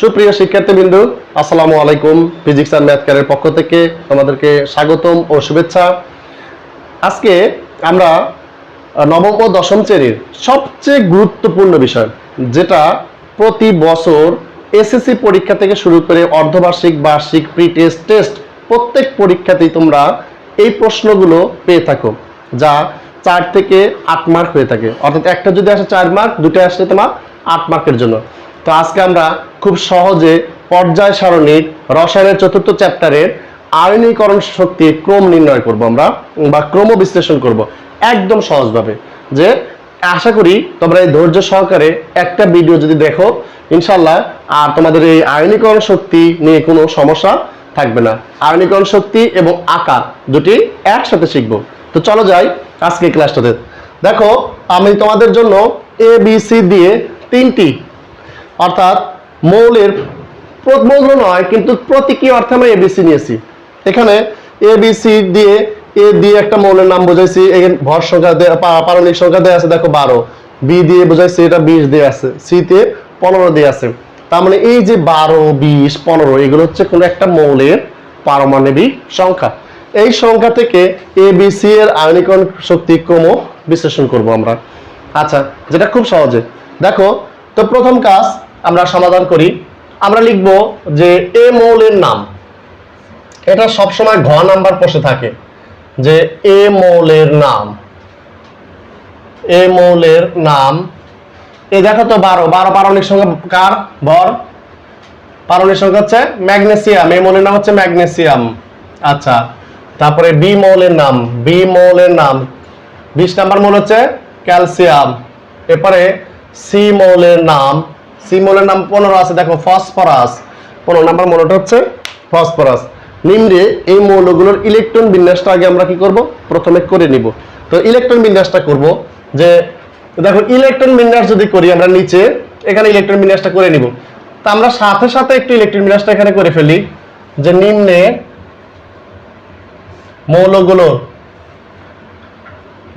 সুপ্রিয় শিক্ষার্থীবৃন্দ, আসসালামু আলাইকুম ফিজিক্স অ্যান্ড ম্যাথ ক্যারের পক্ষ থেকে তোমাদেরকে স্বাগতম ও শুভেচ্ছা। আজকে আমরা নবম ও দশম শ্রেণির সবচেয়ে গুরুত্বপূর্ণ বিষয়, যেটা প্রতি বছর এসএসসি পরীক্ষা থেকে শুরু করে অর্ধবার্ষিক বার্ষিক প্রি টেস্ট টেস্ট প্রত্যেক পরীক্ষাতেই তোমরা এই প্রশ্নগুলো পেয়ে থাকো, যা চার থেকে আট মার্ক হয়ে থাকে। অর্থাৎ একটা যদি আসে চার মার্ক দুটো আসলে তোমার আট মার্কের জন্য। তো আজকে আমরা খুব সহজে পর্যায় সারণীর রসায়নের চতুর্থ চ্যাপ্টারের আয়নীকরণ শক্তির ক্রম নির্ণয় করব আমরা, বা ক্রম বিশ্লেষণ করব একদম সহজভাবে। যে আশা করি তোমরা এই ধৈর্য সহকারে একটা ভিডিও যদি দেখো ইনশাল্লাহ আর তোমাদের এই আয়নীকরণ শক্তি নিয়ে কোনো সমস্যা থাকবে না। আয়নীকরণ শক্তি এবং আকার দুটি একসাথে শিখব। তো চলো যাই আজকে ক্লাসটাতে। দেখো, আমি তোমাদের জন্য এ বি সি দিয়ে তিনটি অর্থাৎ মৌলের মৌল নয়, কিন্তু প্রতীকী অর্থে আমি এবিসি নিয়েছি? এখানে এবিসি দিয়ে এ দিয়ে একটা মৌলের নাম বোঝাইছি ভর সংখ্যা পারমাণবিক সংখ্যা দেওয়া আছে, দেখো বারো। বি দিয়ে বোঝাইছি, এটা বিশ দিয়ে আছে, সি তে পনেরো দিয়ে আছে। তার মানে এই যে বারো, বিশ, পনেরো, এগুলো হচ্ছে কোনো একটা মৌলের পারমাণবিক সংখ্যা। এই সংখ্যা থেকে এ, বি, সি এর আয়নীকরণ শক্তি ক্রম বিশ্লেষণ করব আমরা। আচ্ছা যেটা খুব সহজে। দেখো, তো প্রথম কাজ আমরা সমাধান করি। আমরা লিখব যে এ মৌলের নাম। এটা সবসময় ঘ নাম্বার প্রশ্নে থাকে যে এ মৌলের নাম। এ মৌলের নাম। এ দেখো তো বারো। বারো পারমাণবিক সংখ্যা কার? ভর। পারমাণবিক সংখ্যা হচ্ছে ম্যাগনেসিয়াম। এ মৌলের নাম হচ্ছে ম্যাগনেসিয়াম। আচ্ছা তারপরে বি মৌলের নাম। বি মৌলের নাম। বিশ নাম্বার মৌল হচ্ছে ক্যালসিয়াম। এরপরে সি মৌলের নাম। সি মৌলের নাম পনেরো আছে, দেখো ফসফরাস। পনেরো নাম্বার মৌলটা হচ্ছে ফসফরাস। নিম্নে এই মৌলগুলোর ইলেকট্রন বিন্যাসটা আগে আমরা কি করব? প্রথমে করে নিব। তো ইলেকট্রন বিন্যাসটা করব যে, দেখো ইলেকট্রন বিন্যাস যদি করি, আমরা নিচে এখানে ইলেকট্রন বিন্যাসটা করে নিব। তা আমরা সাথে সাথে একটু ইলেকট্রন বিন্যাসটা এখানে করে ফেলি যে, নিম্নে মৌলগুলোর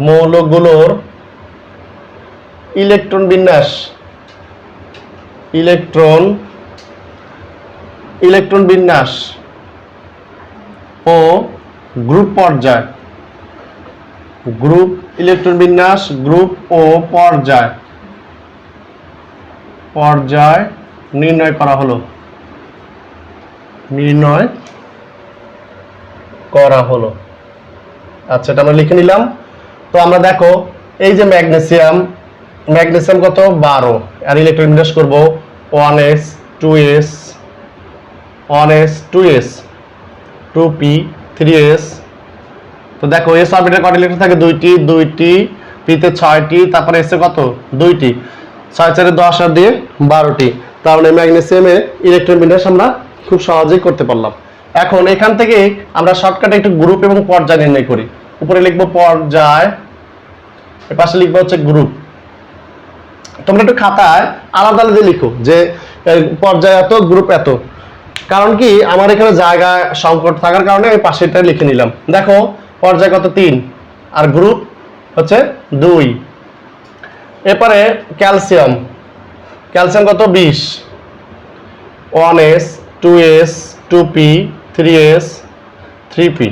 মৌলগুলোর ইলেকট্রন বিন্যাস ইলেকট্রন ইলেকট্রন বিন্যাস, ও গ্রুপ পর্যায়। গ্রুপ ইলেকট্রন বিন্যাস, গ্রুপ ও পর্যায়। পর্যায় নির্ণয় করা হলো। নির্ণয় করা হলো। আচ্ছা এটা আমরা লিখে নিলাম। তো আমরা দেখো, এই যে ম্যাগনেসিয়াম ম্যাগনেসিয়াম কত? বারো। আর ইলেকট্রন বিন্যাস করব one S two S one S two S two P three S তো দেখো এস অরবিটাল কত ইলেকট্রন থাকে দুইটি দুইটি পিতে ছয়টি, তারপরে এসে কত? দুইটি। ছয় চারে দশ আর দিয়ে বারোটি। মানে ম্যাগনেসিয়ামে ইলেকট্রন বিন্যাস আমরা খুব সহজেই করতে পারলাম। এখন এখান থেকে আমরা শর্টকাটে একটু গ্রুপ এবং পর্যায় নির্ণয় করি। উপরে লিখব পর্যায় এর পাশে লিখব হচ্ছে গ্রুপ তোমরা একটু খাতায় আলাদা আলাদা লিখো যে পর্যায় এত গ্রুপ এত। কারণ কি, আমার এখানে জায়গা, সংকট থাকার কারণে আমি পাশেরটা লিখে নিলাম। দেখো, পর্যায় কত? তিন। আর গ্রুপ হচ্ছে দুই। এরপরে ক্যালসিয়াম ক্যালসিয়াম কত? বিশ। One S two S two P three S three P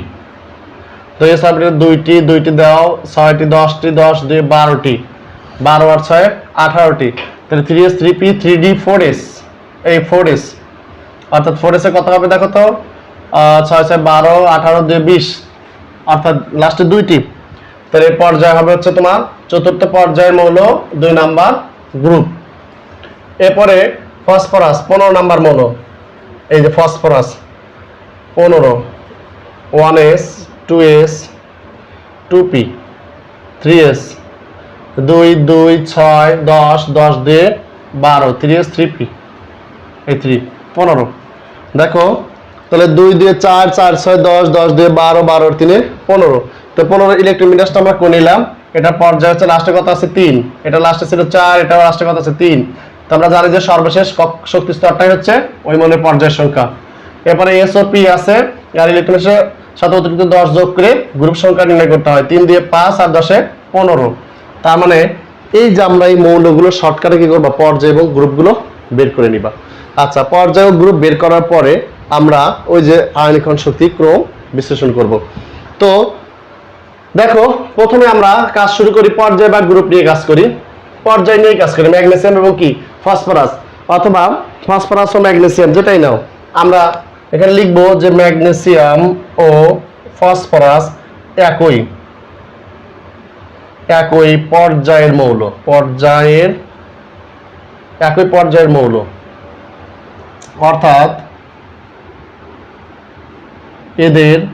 তো এস দুইটি দুইটি দাও, ছয়টি, দশটি, দশ দুই বারোটি। বারো আর ছয়, আঠারোটি। তাহলে three S three P three D four S এই ফোর এস অর্থাৎ ফোর এসে কত হবে দেখো তো? ছয় ছয় বারো, আঠারো দুই বিশ। অর্থাৎ লাস্টে দুইটি। তাহলে পর্যায় হবে হচ্ছে তোমার চতুর্থ পর্যায়ের মৌল, দুই নাম্বার গ্রুপ এরপরে ফসফরাস পনেরো নাম্বার মৌল। এই যে ফসফরাস পনেরো। One S two S two P three S দুই দুই, ছয়, দশ দশ দিয়ে বারো থ্রি থ্রি পি এই থ্রি পনেরো। দেখো, তাহলে দুই দিয়ে চার চার, ছয়, দশ দশ দিয়ে বারো বারো তিনে পনেরো। তো পনেরো ইলেকট্রোমিটারটা আমরা করে নিলাম। এটা পর্যায়ে হচ্ছে লাস্টে কত আছে তিন। এটা লাস্টে ছিল চার এটা লাস্টে কত আছে তিন। তো আমরা জানি যে সর্বশেষ শক্তি স্তরটাই হচ্ছে ওই মনের পর্যায়ের সংখ্যা। এরপরে এসওপি আছে আর ইলেকট্রনের সাথে অতিরিক্ত দশ যোগ করে গ্রুপ সংখ্যা নির্ণয় করতে হয়। তিন দিয়ে পাঁচ আর দশে পনেরো। তার মানে এই যে আমরা এই মৌলগুলো শর্টকাটে কি করব? পর্যায় এবং গ্রুপগুলো বের করে নিবা। আচ্ছা পর্যায় গ্রুপ বের করার পরে আমরা ওই যে আয়নিকরণ শক্তি ক্রম বিশ্লেষণ করব। তো দেখো, প্রথমে আমরা কাজ শুরু করি, পর্যায় বা গ্রুপ নিয়ে কাজ করি। পর্যায় নিয়ে কাজ করি, ম্যাগনেসিয়াম এবং কি? ফসফরাস অথবা ফসফরাস ও ম্যাগনেসিয়াম, যেটাই নাও। আমরা এখানে লিখব যে ম্যাগনেসিয়াম ও ফসফরাস একই। একই পর্যায়ের মৌল, পর্যায়ের, একই পর্যায়ের মৌল। অর্থাৎ এদের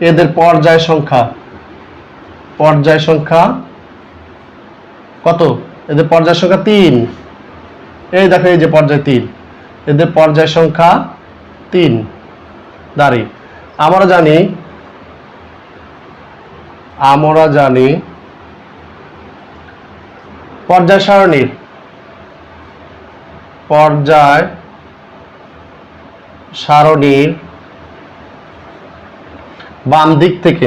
এদের পর্যায় সংখ্যা পর্যায় সংখ্যা কত? এদের পর্যায় সংখ্যা তিন। এই দেখো, এই যে পর্যায় তিন। এদের পর্যায় সংখ্যা তিন। দাঁড়ি। আমরা জানি আমরা জানি পর্যায় সারণীর পর্যায় সারণীর বাম দিক থেকে।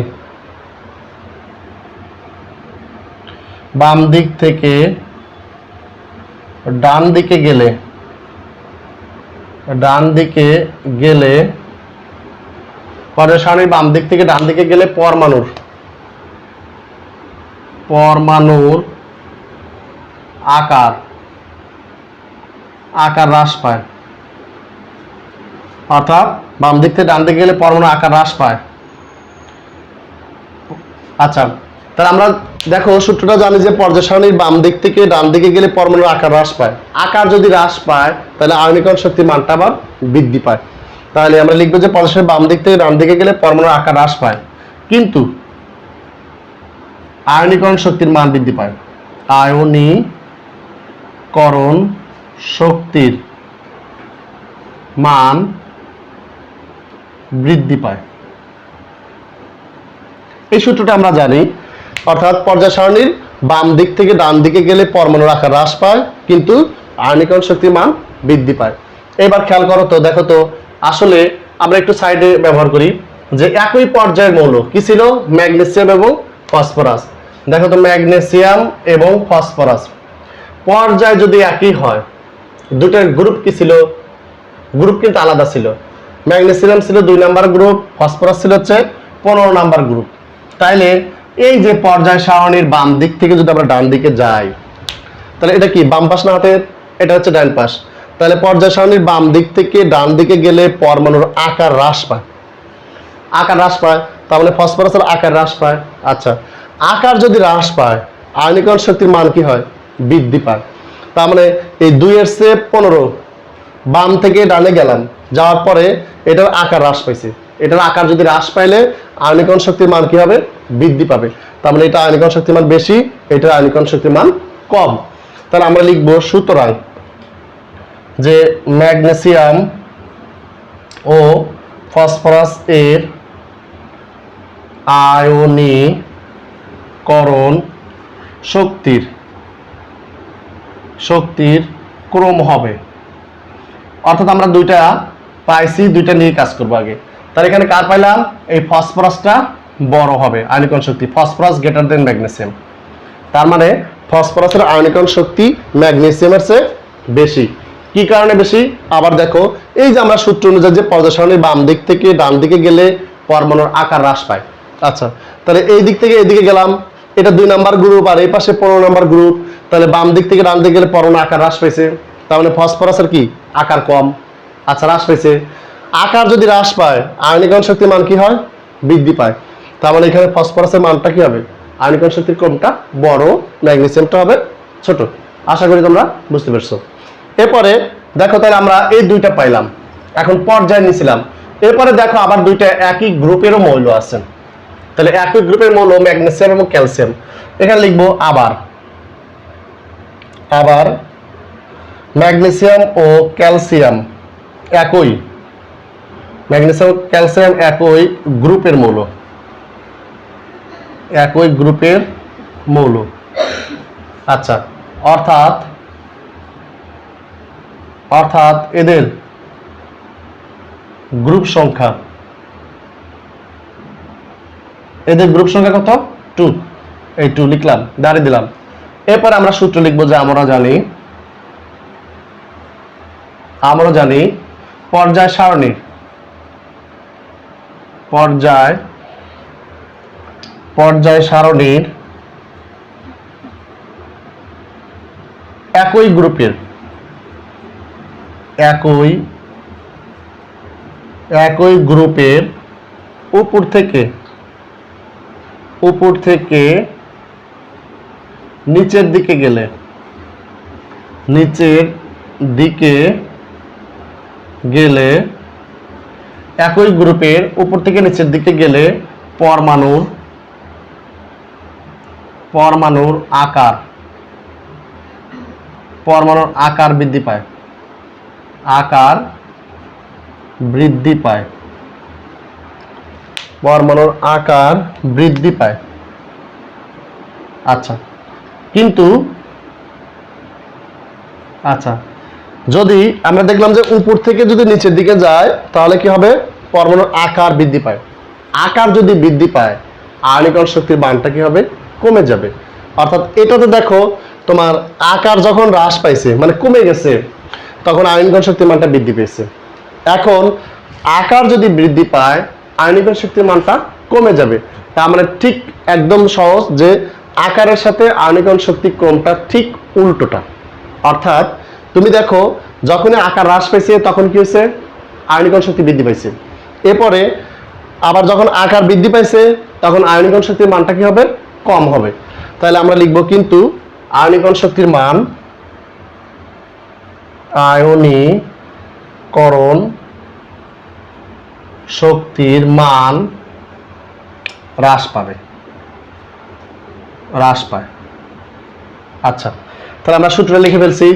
বাম দিক থেকে ডান দিকে গেলে, ডান দিকে গেলে পর্যায় সারণীর বাম দিক থেকে ডান দিকে গেলে পরমাণুর। পরমাণুর আকার আকার হ্রাস পায়। অর্থাৎ বাম দিক থেকে ডান দিকে গেলে পরমাণু আকার হ্রাস পায়। আচ্ছা তাহলে আমরা দেখো সূত্রটা জানি যে পর্যায় সারণীর বাম দিক থেকে ডান দিকে গেলে পরমাণুর আকার হ্রাস পায়। আকার যদি হ্রাস পায়, তাহলে আয়নিকরণ শক্তির মানটা আবার বৃদ্ধি পায়। তাহলে আমরা লিখব যে পর্যায় বাম দিক থেকে ডান দিকে গেলে পরমাণুর আকার হ্রাস পায়। কিন্তু আয়নীকরণ শক্তির মান বৃদ্ধি পায়। আয়নীকরণ শক্তির মান বৃদ্ধি পায়। এই সূত্রটা আমরা জানি, অর্থাৎ পর্যায় সারণীর বাম দিক থেকে ডান দিকে গেলে পরমাণুর আকার হ্রাস পায়, কিন্তু আয়নীকরণ শক্তির মান বৃদ্ধি পায়। এবার খেয়াল করো তো, দেখো তো, আসলে আমরা একটু সাইডে ব্যবহার করি যে একই পর্যায়ের মৌল কি ছিল? ম্যাগনেসিয়াম এবং ফসফরাস। দেখো তো ম্যাগনেসিয়াম এবং ফসফরাস। পর্যায় যদি একই হয়, দুটার গ্রুপ কি ছিল? গ্রুপ কিন্তু আলাদা ছিল। ম্যাগনেসিয়াম ছিল দুই নাম্বার গ্রুপ ফসফরাস ছিল হচ্ছে পনেরো নাম্বার গ্রুপ তাইলে এই যে পর্যায় সারণীর বাম দিক থেকে যদি আমরা ডান দিকে যাই, তাহলে এটা কি? বাম পাশ না হাতের? এটা হচ্ছে ডান পাশ। তাহলে পর্যায় সারণীর বাম দিক থেকে ডান দিকে গেলে পরমাণুর আকার হ্রাস পায়। আকার হ্রাস পায়, তার মানে ফসফরাসের আকার হ্রাস পায়। আচ্ছা আকার যদি হ্রাস পায়, আয়নিকরণ শক্তির মান কি হয়? বৃদ্ধি পায়। তার মানে এই দুইয়ের সে পনেরো বাম থেকে ডানে গেলাম, যাওয়ার পরে এটার আকার হ্রাস পাইছে। এটার আকার যদি হ্রাস পাইলে আয়নিকরণ শক্তির মান কি হবে? বৃদ্ধি পাবে। তার মানে এটা আয়নিকরণ শক্তির মান বেশি, এটার আয়নিকরণ শক্তির মান কম। তাহলে আমরা লিখব সুতরাং যে ম্যাগনেসিয়াম ও ফসফরাস এর আয়নীকরণ শক্তির শক্তির ক্রম হবে। অর্থাৎ আমরা দুইটা পাইছি, দুইটা নিয়ে কাজ করব আগে। তাহলে এখানে কার পাইলাম? এই ফসফরাসটা বড় হবে আয়নিকন শক্তি। ফসফরাস গ্রেটার দেন ম্যাগনেসিয়াম তার মানে ফসফরাসের আয়নিকন শক্তি ম্যাগনেসিয়ামের চেয়ে বেশি। কি কারণে বেশি? আবার দেখো, এই যে আমরা সূত্র অনুযায়ী যে পর্যায় বাম দিক থেকে ডান দিকে গেলে পরমাণুর আকার হ্রাস পায়। আচ্ছা তাহলে এই দিক থেকে এদিকে গেলাম এটা দুই নাম্বার গ্রুপ আর এই পাশে পনেরো নাম্বার গ্রুপ তাহলে বাম দিক থেকে ডান দিকে গেলে পরমাণু আকার হ্রাস পেয়েছে তার মানে ফসফরাসের কি? আকার কম। আচ্ছা হ্রাস পেয়েছে আকার যদি হ্রাস পায়, আয়নিকরণ শক্তির মান কি হয়? বৃদ্ধি পায়। তার মানে এখানে ফসফরাসের মানটা কি হবে? আয়নিকরণ শক্তির ক্রমটা বড়, ম্যাগনেসিয়ামটা হবে ছোট। আশা করি তোমরা বুঝতে পারছ। এরপরে দেখো তাহলে আমরা এই দুইটা পাইলাম। এখন পর্যায়ে নিয়েছিলাম এরপরে দেখো আবার দুইটা একই গ্রুপেরও মৌল আছে। তাহলে একই গ্রুপের মৌল ম্যাগনেসিয়াম এবং ক্যালসিয়াম। এখানে লিখব আবার। আবার ম্যাগনেসিয়াম ও ক্যালসিয়াম একই। ম্যাগনেসিয়াম ক্যালসিয়াম একই গ্রুপের মৌল। একই গ্রুপের মৌল। আচ্ছা অর্থাৎ অর্থাৎ এদের গ্রুপ সংখ্যা এদের গ্রুপ সংখ্যা কত? টু এই টু লিখলাম দাঁড়িয়ে দিলাম। এরপর আমরা সূত্র লিখব যে আমরা জানি আমরা জানি পর্যায় সারণীর পর্যায় পর্যায় সারণীর একই গ্রুপের, একই একই গ্রুপের উপর থেকে উপর থেকে নিচের দিকে গেলে, নিচের দিকে গেলে একই গ্রুপের উপর থেকে নিচের দিকে গেলে পরমাণুর পরমাণুর আকার পরমাণুর আকার বৃদ্ধি পায়, আকার বৃদ্ধি পায়। পরমাণুর আকার বৃদ্ধি পায়। আচ্ছা কিন্তু আচ্ছা যদি আমরা দেখলাম যে উপর থেকে যদি নিচের দিকে যায়, তাহলে কি হবে? পরমাণুর আকার বৃদ্ধি পায়। আকার যদি বৃদ্ধি পায়, আয়নিকরণ শক্তির মানটা কি হবে? কমে যাবে। অর্থাৎ এটাতে দেখো, তোমার আকার যখন হ্রাস পাইছে মানে কমে গেছে, তখন আয়নিকরণ শক্তির মানটা বৃদ্ধি পেয়েছে। এখন, আকার যদি বৃদ্ধি পায় আয়নিকরণ শক্তির মানটা কমে যাবে। তার মানে ঠিক একদম সহজ যে আকারের সাথে আয়নিকরণ শক্তি ক্রমটা ঠিক উল্টোটা। অর্থাৎ তুমি দেখো, যখনই আকার হ্রাস পাইছে, তখন কি হয়েছে আয়নিকরণ শক্তি বৃদ্ধি পাইছে। এরপরে আবার যখন আকার বৃদ্ধি পাইছে, তখন আয়নিকরণ শক্তির মানটা কি হবে? কম হবে। তাহলে আমরা লিখব কিন্তু আয়নিকরণ শক্তির মান আয়নীকরণ শক্তির মান হ্রাস পাবে। হ্রাস পায়। আচ্ছা তাহলে আমরা সূত্রে লিখে ফেলছি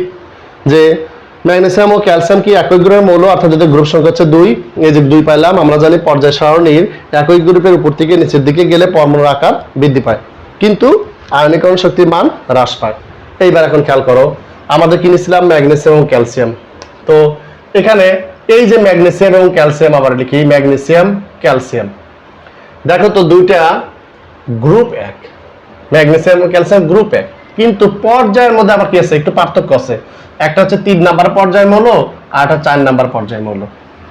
যে ম্যাগনেসিয়াম ও ক্যালসিয়াম কি একই গ্রুপের মৌল? অর্থাৎ যদি গ্রুপ সংখ্যা হচ্ছে দুই, এই যে দুই পাইলাম, আমরা জানি পর্যায় সারণীর একই গ্রুপের উপর থেকে নিচের দিকে গেলে পরমাণুর আকার বৃদ্ধি পায়। কিন্তু আয়নীকরণ শক্তির মান হ্রাস পায়। এইবার এখন খেয়াল করো, আমাদের কিনেছিলাম ম্যাগনেসিয়াম ও ক্যালসিয়াম। তো এখানে এই যে ম্যাগনেসিয়াম এবং ক্যালসিয়াম, আবার লিখি, ম্যাগনেসিয়াম, ক্যালসিয়াম। দেখো তো দুইটা গ্রুপ এক। ম্যাগনেসিয়াম এবং ক্যালসিয়াম গ্রুপ এক। কিন্তু পর্যায়ের মধ্যে আবার কি আছে? একটু পার্থক্য আছে। একটা হচ্ছে তিন নাম্বার পর্যায় মৌল, আর একটা চার নাম্বার পর্যায় মৌল।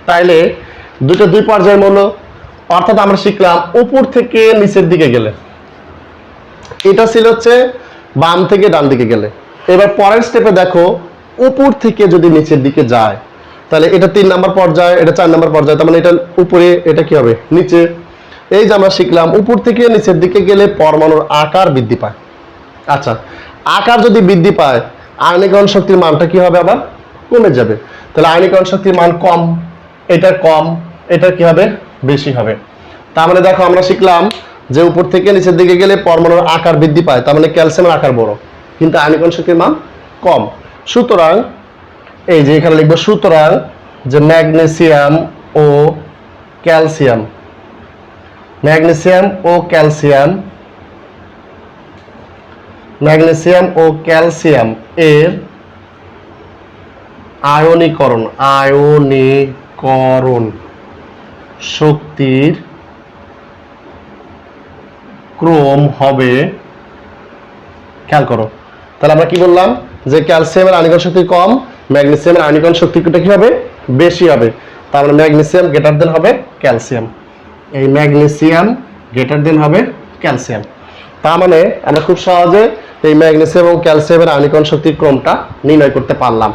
তাইলে দুটো দুই পর্যায় মৌল, অর্থাৎ আমরা শিখলাম উপর থেকে নিচের দিকে গেলে। এটা ছিল হচ্ছে বাম থেকে ডান দিকে গেলে। এবার পরের স্টেপে দেখো, উপর থেকে যদি নিচের দিকে যায় তাহলে এটা তিন নাম্বার পর্যায়, এটা চার নাম্বার পর্যায়, তার মানে এটা উপরে এটা কি হবে? নিচে। এই যে আমরা শিখলাম, উপর থেকে নিচের দিকে গেলে পরমাণুর আকার বৃদ্ধি পায়। আচ্ছা আকার যদি বৃদ্ধি পায় আয়নীকরণ শক্তির মানটা কি হবে আবার? কমে যাবে। তাহলে আয়নীকরণ শক্তির মান কম, এটা কম, এটা কি হবে? বেশি হবে। তার মানে দেখো, আমরা শিখলাম যে উপর থেকে নিচের দিকে গেলে পরমাণুর আকার বৃদ্ধি পায়, তার মানে ক্যালসিয়ামের আকার বড়, কিন্তু আয়নীকরণ শক্তির মান কম। সুতরাং এই যে এখানে লিখব সুতরাং যে ম্যাগনেসিয়াম ও ক্যালসিয়াম। ম্যাগনেসিয়াম ও ক্যালসিয়াম। ম্যাগনেসিয়াম ও ক্যালসিয়াম এর আয়নীকরণ আয়নীকরণ শক্তির ক্রম হবে, খেয়াল করো। তাহলে আমরা কি বললাম? যে ক্যালসিয়ামের আয়নীকরণ শক্তি কম ম্যাগনেসিয়ামের আয়নীকরণ শক্তিটা কি হবে? বেশি হবে। তার মানে ম্যাগনেসিয়াম গ্রেটার দেন হবে ক্যালসিয়াম এই ম্যাগনেসিয়াম গ্রেটার দেন হবে ক্যালসিয়াম তার মানে আমরা খুব সহজে এই ম্যাগনেসিয়াম এবং ক্যালসিয়ামের আয়নীকরণ শক্তির ক্রমটা নির্ণয় করতে পারলাম।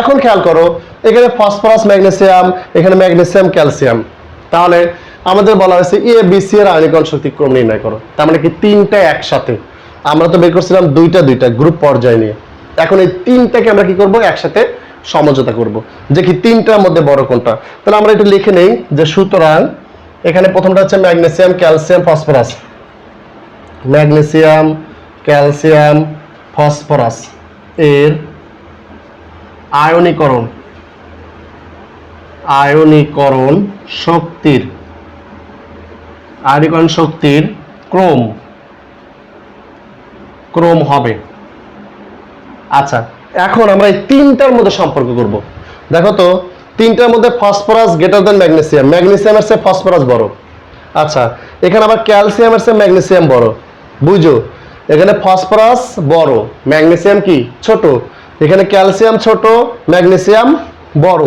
এখন খেয়াল করো, এখানে ফসফরাস ম্যাগনেসিয়াম এখানে ম্যাগনেসিয়াম ক্যালসিয়াম তাহলে আমাদের বলা হয়েছে এ বি সি এর আয়নীকরণ শক্তি ক্রম নির্ণয় করো। তার মানে কি তিনটা একসাথে। আমরা তো বের করছিলাম দুইটা দুইটা গ্রুপ পর্যায়ে নিয়ে। এখন এই তিনটাকে আমরা কি করব? একসাথে সমঝোতা করব। যে কি তিনটার মধ্যে বড় কোনটা। তাহলে আমরা একটু লিখে নেই যে সুতরাং এখানে প্রথমটা হচ্ছে magnesium, calcium, phosphorus. Magnesium, calcium, phosphorus এর আয়নীকরণ। আয়নীকরণ শক্তির। আয়নীকরণ শক্তির ক্রম। ক্রম হবে। আচ্ছা এখন আমরা এই তিনটার মধ্যে সম্পর্ক করব। দেখো তো, তিনটার মধ্যে ফসফরাস গ্রেটার দেন ম্যাগনেসিয়াম ম্যাগনেসিয়ামের চেয়ে ফসফরাস বড়। আচ্ছা এখানে আবার ক্যালসিয়ামের চেয়ে ম্যাগনেসিয়াম বড়। বুঝো এখানে ফসফরাস বড়। ম্যাগনেসিয়াম কি? ছোট। এখানে ক্যালসিয়াম ছোট ম্যাগনেসিয়াম বড়।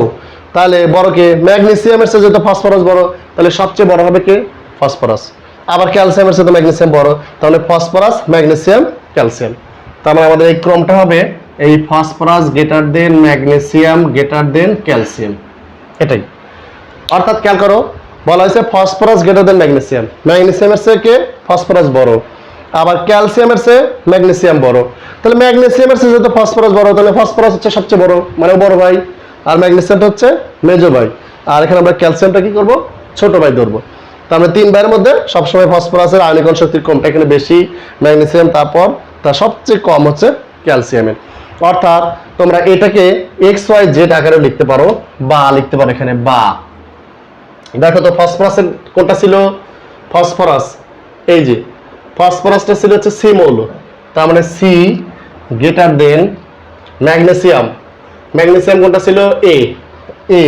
তাহলে বড় কে? ম্যাগনেসিয়ামের চেয়ে যেহেতু ফসফরাস বড়, তাহলে সবচেয়ে বড় হবে কে? ফসফরাস। আবার ক্যালসিয়ামের সাথে ম্যাগনেসিয়াম বড়। তাহলে ফসফরাস ম্যাগনেসিয়াম ক্যালসিয়াম তার মানে আমাদের এই ক্রমটা হবে এই phosphorus, greater than, magnesium, greater than, calcium. এটাই। অর্থাৎ খেয়াল করো, বলা হয়েছে ফসফরাস, গ্রেটার দেন, ম্যাগনেসিয়াম। ম্যাগনেসিয়ামের চেয়ে কে? ফসফরাস বড়। আবার ক্যালসিয়ামের চেয়ে ম্যাগনেসিয়াম বড়। তাহলে ম্যাগনেসিয়ামের চেয়ে যেহেতু ফসফরাস বড়, তাহলে ফসফরাস হচ্ছে সবচেয়ে বড় মানে বড় ভাই। আর ম্যাগনেসিয়ামটা হচ্ছে মেজো ভাই। আর এখানে আমরা ক্যালসিয়ামটা কি করব? ছোট ভাই ধরবো। তারপরে তিন ভাইয়ের মধ্যে সবসময় ফসফরাসের আয়নিকন শক্তির কমটা এখানে বেশি, ম্যাগনেসিয়াম, তারপর তার সবচেয়ে কম হচ্ছে ক্যালসিয়ামের। অর্থাৎ তোমরা এটাকে এক্স ওয়াই জেড আকারে লিখতে পারো, বা লিখতে পারো এখানে বা। দেখো তো ফসফরাসের কোনটা ছিল? ফসফরাস। এই যে, ফসফরাসটা ছিল হচ্ছে সি মৌল, তার মানে C greater than magnesium magnesium কোনটা ছিল? এ এ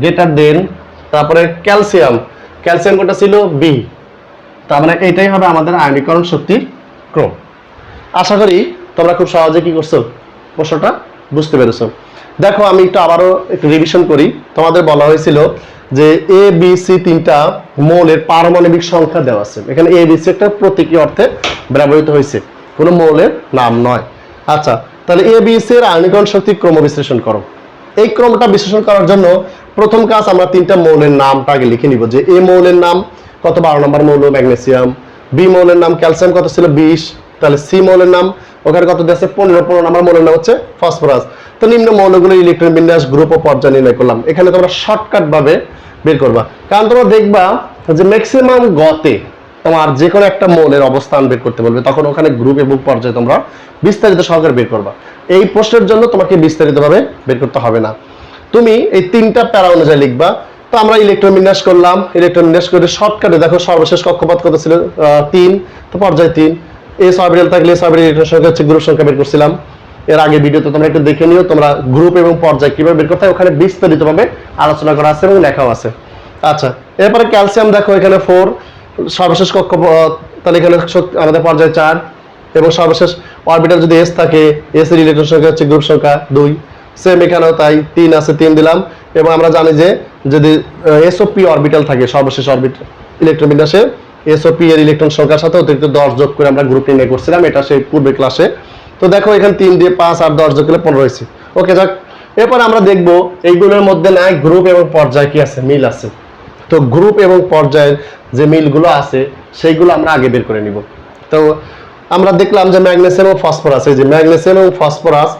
গ্রেটার দেন তারপরে ক্যালসিয়াম ক্যালসিয়াম কোনটা ছিল? বি তার মানে এটাই হবে আমাদের আয়নীকরণ শক্তির ক্রম। আশা করি তোমরা খুব সহজে কি করছ? প্রশ্নটা বুঝতে পেরেছ। দেখো, আমি একটু আবারও একটু রিভিশন করি। তোমাদের বলা হয়েছিল যে এ বি সি তিনটা মৌলের পারমাণবিক সংখ্যা দেওয়া আছে। এখানে এ বি সি একটা প্রতীকী অর্থে ব্যবহৃত হয়েছে। কোনো মৌলের নাম নয়। আচ্ছা তাহলে এ বি সি এর আয়নীকরণ শক্তি ক্রম বিশ্লেষণ করো। এই ক্রমটা বিশ্লেষণ করার জন্য প্রথম কাজ আমরা তিনটা মৌলের নামটা আগে লিখে নিব যে এ মৌলের নাম কত? বারো নম্বর মৌল ম্যাগনেসিয়াম। বি মৌলের নাম ক্যালসিয়াম কত ছিল? বিশ। তাহলে সি মৌলের নাম, ওখানে কত দিয়েছে পনেরো পনেরো নম্বর মৌলের নাম হচ্ছে ফসফরাস। তো নিম্ন মৌলগুলো ইলেকট্রন বিন্যাস গ্রুপ ও পর্যায় নির্ণয় করলাম। এখানে তোমরা শর্টকাট ভাবে বের করবা। কারণ তোমরা দেখবা যে ম্যাক্সিমাম গতে তোমার যে কোনো একটা মৌলের অবস্থান বের করতে বলবে। তখন ওখানে গ্রুপ এবং পর্যায়ে তোমরা বিস্তারিত সহকারে বের করবা। এই প্রশ্নের জন্য তোমাকে বিস্তারিতভাবে বের করতে হবে না। তুমি এই তিনটা প্যারা অনুযায়ী লিখবা। তো আমরা ইলেকট্রন বিন্যাস করলাম। ইলেকট্রন বিন্যাস করে শর্টকাটে দেখো সর্বশেষ কক্ষপথ কত ছিল? তিন। তো পর্যায় তিন। এস অরবিটাল থাকলে ইলেকট্রন সংখ্যা হচ্ছে গ্রুপ সংখ্যা বের করছিলাম। এর আগে ভিডিওতে তোমরা একটু দেখে নিও, তোমরা গ্রুপ এবং পর্যায় কীভাবে বের করতে হয় ওখানে বিস্তারিতভাবে আলোচনা করা আছে এবং লেখাও আছে। আচ্ছা এরপরে ক্যালসিয়াম দেখো এখানে ফোর সর্বশেষ কক্ষপথ তাহলে এখানে আমাদের পর্যায় চার এবং সর্বশেষ অরবিটাল যদি এস থাকে এস ইলেকট্রন সংখ্যা হচ্ছে গ্রুপ সংখ্যা দুই। সেম এখানেও তাই, তিন আছে, তিন দিলাম এবং আমরা জানি যে যদি এসওপি অরবিটাল থাকে, সর্বশেষ অরবিটাল ইলেকট্রন বিন্যাসে এসওপি এর ইলেকট্রন সংখ্যার সাথে অতিরিক্ত দশ যোগ করে আমরা গ্রুপ নির্ণয় করছিলাম, এটা সেই পূর্বে ক্লাসে তো দেখো এখানে তিন দিয়ে পাঁচ আর দশ যোগ করলে পনেরো হয়েছে। ওকে যাক। এরপর আমরা দেখব এইগুলোর মধ্যে নাই গ্রুপ এবং পর্যায় কি আছে? মিল আছে। তো গ্রুপ এবং পর্যায়ের যে মিলগুলো আছে, সেইগুলো আমরা আগে বের করে নিব। তো আমরা দেখলাম যে ম্যাগনেসিয়াম ও ফসফরাস, এই যে ম্যাগনেসিয়াম এবং ফসফরাস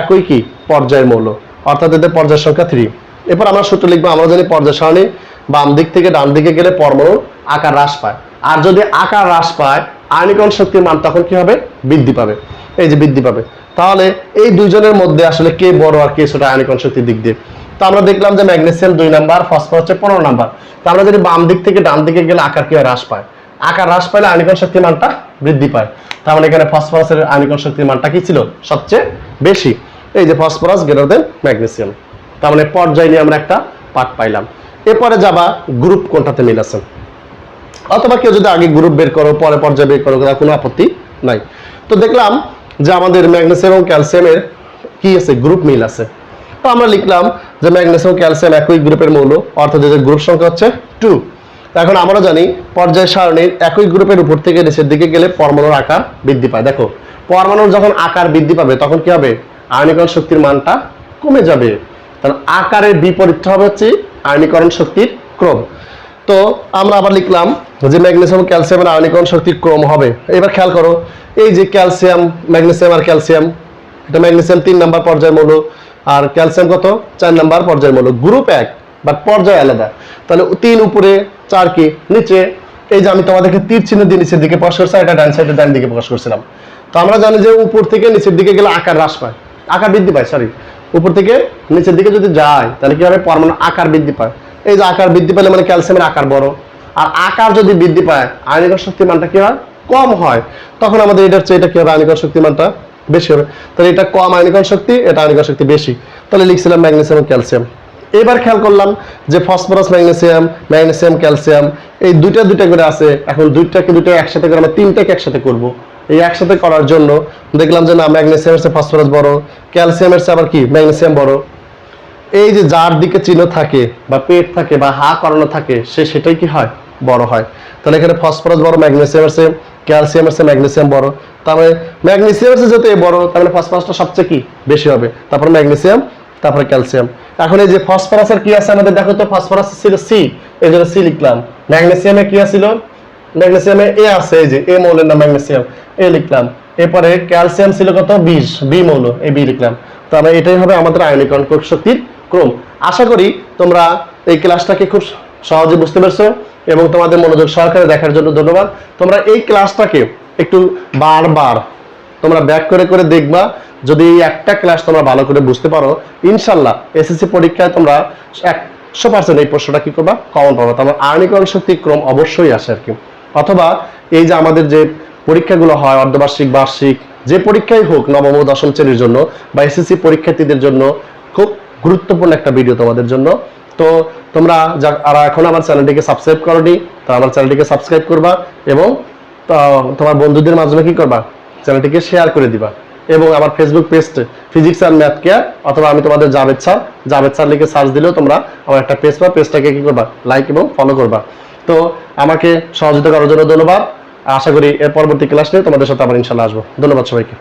একই কি? পর্যায়ের মৌল। অর্থাৎ এদের পর্যায় সংখ্যা থ্রি এরপর আমরা সূত্র লিখব, আমরা জানি পর্যায় সারণী বাম দিক থেকে ডান দিকে গেলে পরমাণুর আকার হ্রাস পায়। আর যদি আকার হ্রাস পায়, আয়নিকরণ শক্তির মান তখন কি হবে? বৃদ্ধি পাবে। এই যে বৃদ্ধি পাবে। তাহলে এই দুইজনের মধ্যে আসলে কে বড় আর কে ছোট আয়নিকরণ শক্তির দিক দিয়ে? তো আমরা দেখলাম যে ম্যাগনেসিয়াম দুই নাম্বার ফসফরাস হচ্ছে পনেরো নাম্বার। তো আমরা যদি বাম দিক থেকে ডান দিকে গেলে আকার কি হ্রাস পায়। আকার হ্রাস পাইলে আয়নিকরণ শক্তির মানটা বৃদ্ধি পায়। তার মানে এখানে ফসফরাসের আয়নিকরণ শক্তির মানটা কি ছিল? সবচেয়ে বেশি। এই যে ফসফরাস গ্রেটার দেন ম্যাগনেসিয়াম তার মানে পর্যায় নিয়ে আমরা একটা পাঠ পাইলাম। এরপরে যাবা গ্রুপ কোনটাতে মিল আছে? অথবা কেউ যদি আগে গ্রুপ বের করো, পরে পর্যায়ে বের করো, কোনো আপত্তি নাই। তো দেখলাম যে আমাদের ম্যাগনেসিয়াম এবং ক্যালসিয়ামের কি আছে? গ্রুপ মিল আছে। তো আমরা লিখলাম যে ম্যাগনেসিয়াম ক্যালসিয়াম একই গ্রুপের মৌল, অর্থাৎ এদের গ্রুপ সংখ্যা হচ্ছে টু এখন আমরা জানি পর্যায় সারণীর একই গ্রুপের উপর থেকে নিচের দিকে গেলে পরমাণুর আকার বৃদ্ধি পায়। দেখো, পরমাণুর যখন আকার বৃদ্ধি পাবে, তখন কি হবে? আয়নীকরণ শক্তির মানটা কমে যাবে। কারণ আকারের বিপরীতটা হবে হচ্ছে আয়নীকরণ শক্তির ক্রম। তো আমরা আবার লিখলাম যে ম্যাগনেসিয়াম ক্যালসিয়ামের আয়নীকরণ শক্তি ক্রম হবে। এবার খেয়াল করো, এই যে ক্যালসিয়াম ম্যাগনেসিয়াম আর ক্যালসিয়াম এটা ম্যাগনেসিয়াম তিন নাম্বার পর্যায়ের মৌল, আর ক্যালসিয়াম কত? চার নাম্বার পর্যায়ের মৌল। গ্রুপ এক বাট পর্যায় আলাদা। তাহলে তিন উপরে চার কি? নিচে। এই যে আমি তোমাদেরকে তীর চিহ্ন দিয়ে নিচের দিকে প্রকাশ করছি এটা ডান সাইডে ডান দিকে প্রকাশ করছিলাম। তো আমরা জানি যে উপর থেকে নিচের দিকে গেলে আকার হ্রাস পায়। আকার বৃদ্ধি পায় সরি উপর থেকে নিচের দিকে যদি যায়, তাহলে কি হবে? পরমাণু আকার বৃদ্ধি পায়। এই যে আকার বৃদ্ধি পেলে মানে ক্যালসিয়ামের আকার বড়। আর আকার যদি বৃদ্ধি পায়, আয়নিকর শক্তির মানটা কি হয়? কম হয়। তখন আমাদের এটার চেয়ে এটা কি হবে আয়নিকর শক্তির মানটা বেশি হবে? তাহলে এটা কম আয়নিকর শক্তি, এটা আয়নিকর শক্তি বেশি। তাহলে লিখছিলাম ম্যাগনেসিয়াম ক্যালসিয়াম। এবার খেয়াল করলাম যে ফসফরাস, ম্যাগনেসিয়াম ম্যাগনেসিয়াম, ক্যালসিয়াম, এই দুইটা দুইটা করে আছে। এখন দুইটাকে দুইটা একসাথে করে আমরা তিনটাকে একসাথে করব। এই একসাথে করার জন্য দেখলাম যে না, ম্যাগনেসিয়ামের চেয়ে ফসফরাস বড়, ক্যালসিয়ামের চেয়ে আবার কি? ম্যাগনেসিয়াম বড়। এই যে যার দিকে চিহ্ন থাকে বা পেট থাকে বা হা করানো থাকে, সে সেটাই কি হয়? বড় হয়। তাহলে এখানে ফসফরাস বড় ম্যাগনেসিয়াম আছে ক্যালসিয়াম আছে ম্যাগনেসিয়াম বড়। তারপরে ম্যাগনেসিয়াম আছে যেহেতু বড় তাহলে ফসফরাসটা সবচেয়ে কি? বেশি হবে। তারপর ম্যাগনেসিয়াম তারপরে ক্যালসিয়াম এখন এই যে ফসফরাসের কি আছে আমাদের? দেখো তো ফসফরাস ছিল সি এই জন্য সি লিখলাম ম্যাগনেসিয়ামে কি আছিল? ম্যাগনেসিয়ামে এ আছে, এই যে এ মৌলের নাম ম্যাগনেসিয়াম এ লিখলাম। এরপরে ক্যালসিয়াম ছিল কত? বিশ বি মৌল এ বি লিখলাম। তাহলে এটাই হবে আমাদের আয়নীকরণ শক্তির ক্রম। আশা করি তোমরা এই ক্লাসটাকে খুব সহজে বুঝতে পারছ? এবং তোমাদের মনোযোগ সহকারে দেখার জন্য ধন্যবাদ। তোমরা এই ক্লাসটাকে একটু বারবার তোমরা ব্যাক করে করে দেখবা। যদি এই একটা ক্লাস তোমরা ভালো করে বুঝতে পারো, ইনশাল্লাহ এসএসসি পরীক্ষায় তোমরা একশো পার্সেন্ট এই প্রশ্নটা কি করবা? কমন পাবা। তোমার আয়নীকরণ শক্তি ক্রম অবশ্যই আসে আর কি। অথবা এই যে আমাদের যে পরীক্ষাগুলো হয়, অর্ধবার্ষিক, বার্ষিক, যে পরীক্ষাই হোক, নবম দশম শ্রেণির জন্য বা এসএসসি পরীক্ষার্থীদের জন্য খুব গুরুত্বপূর্ণ একটা ভিডিও তোমাদের জন্য। তো তোমরা আর এখন আমার চ্যানেলটিকে সাবস্ক্রাইব করনি, তো আমার চ্যানেলটিকে সাবস্ক্রাইব করবা এবং তোমার বন্ধুদের মাধ্যমে কি করবা? চ্যানেলটিকে শেয়ার করে দিবা। এবং আমার Facebook page physics and math care অথবা আমি তোমাদের জাভেদ স্যার জাভেদ স্যার লিখে সার্চ দিলেও তোমরা আমার একটা পেজ বা পেজটাকে কি করবা? লাইক এবং ফলো করবা। তো আমাকে সহযোগিতা করার জন্য ধন্যবাদ। আশা করি এর পরবর্তী ক্লাসে তোমাদের সাথে আবার ইনশাল্লাহ আসব। ধন্যবাদ সবাইকে।